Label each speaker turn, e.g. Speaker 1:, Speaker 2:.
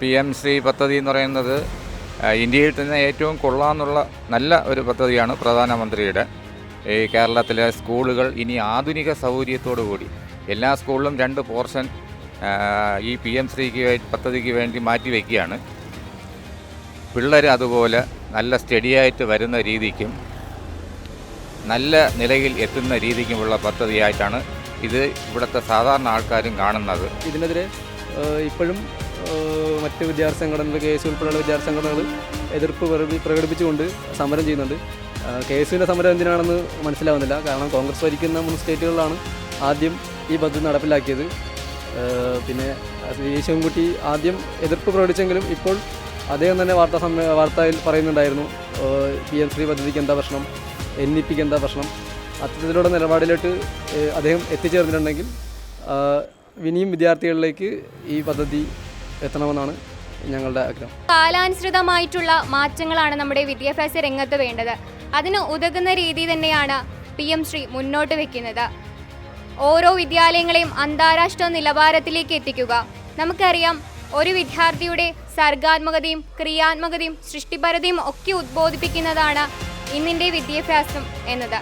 Speaker 1: P M Shri പദ്ധതി എന്ന് പറയുന്നത് ഇന്ത്യയിൽ തന്നെ ഏറ്റവും കൊള്ളാമെന്നുള്ള നല്ല ഒരു പദ്ധതിയാണ് പ്രധാനമന്ത്രിയുടെ. ഈ കേരളത്തിലെ സ്കൂളുകൾ ഇനി ആധുനിക സൗകര്യത്തോടു കൂടി എല്ലാ സ്കൂളിലും രണ്ട് പോർഷൻ ഈ പി എം ശ്രീക്ക് പദ്ധതിക്ക് വേണ്ടി മാറ്റി വയ്ക്കുകയാണ് പിള്ളേർ അതുപോലെ നല്ല സ്റ്റഡിയായിട്ട് വരുന്ന രീതിക്കും നല്ല നിലയിൽ എത്തുന്ന രീതിക്കുമുള്ള പദ്ധതിയായിട്ടാണ് ഇത് ഇവിടുത്തെ സാധാരണ ആൾക്കാരും കാണുന്നത്.
Speaker 2: ഇതിനെതിരെ ഇപ്പോഴും മറ്റ് വിദ്യാർത്ഥി സംഘടനകൾ കെ എസ് ഉൾപ്പെടെയുള്ള വിദ്യാർത്ഥി സംഘടനകൾ എതിർപ്പ് പ്രകടി- പ്രകടിപ്പിച്ചുകൊണ്ട് സമരം ചെയ്യുന്നുണ്ട്. കെ എസ് യുവിന്റെ സമരം എന്തിനാണെന്ന് മനസ്സിലാവുന്നില്ല. കാരണം കോൺഗ്രസ് ഭരിക്കുന്ന മൂന്ന് സ്റ്റേറ്റുകളിലാണ് ആദ്യം ഈ പദ്ധതി നടപ്പിലാക്കിയത്. പിന്നെ ശിവൻകുട്ടി ആദ്യം എതിർപ്പ് പ്രകടിച്ചെങ്കിലും ഇപ്പോൾ അദ്ദേഹം തന്നെ വാർത്താ സമ്മേ വാർത്തയിൽ പറയുന്നുണ്ടായിരുന്നു. പി എം ശ്രീ പദ്ധതിക്ക് എന്താ പ്രശ്നം? എൻ ഇ പിക്ക് എന്താ പ്രശ്നം? അത്തരത്തിലുള്ള നിലപാടിലോട്ട് അദ്ദേഹം എത്തിച്ചേർന്നിട്ടുണ്ടെങ്കിൽ ഇനിയും വിദ്യാർത്ഥികളിലേക്ക് ഈ പദ്ധതി എത്തണമെന്നാണ് ഞങ്ങളുടെ ആഗ്രഹം.
Speaker 3: കാലാനുസൃതമായിട്ടുള്ള മാറ്റങ്ങളാണ് നമ്മുടെ വിദ്യാഭ്യാസ രംഗത്ത് വേണ്ടത്. അതിന് ഉതകുന്ന രീതി തന്നെയാണ് പി എം ശ്രീ മുന്നോട്ട് വെക്കുന്നത്. ഓരോ വിദ്യാലയങ്ങളെയും അന്താരാഷ്ട്ര നിലവാരത്തിലേക്ക് എത്തിക്കുക. നമുക്കറിയാം ഒരു വിദ്യാർത്ഥിയുടെ സർഗാത്മകതയും ക്രിയാത്മകതയും സൃഷ്ടിപരതയും ഒക്കെ ഉദ്ബോധിപ്പിക്കുന്നതാണ് ഇന്നിന്റെ വിദ്യാഭ്യാസം എന്നത്.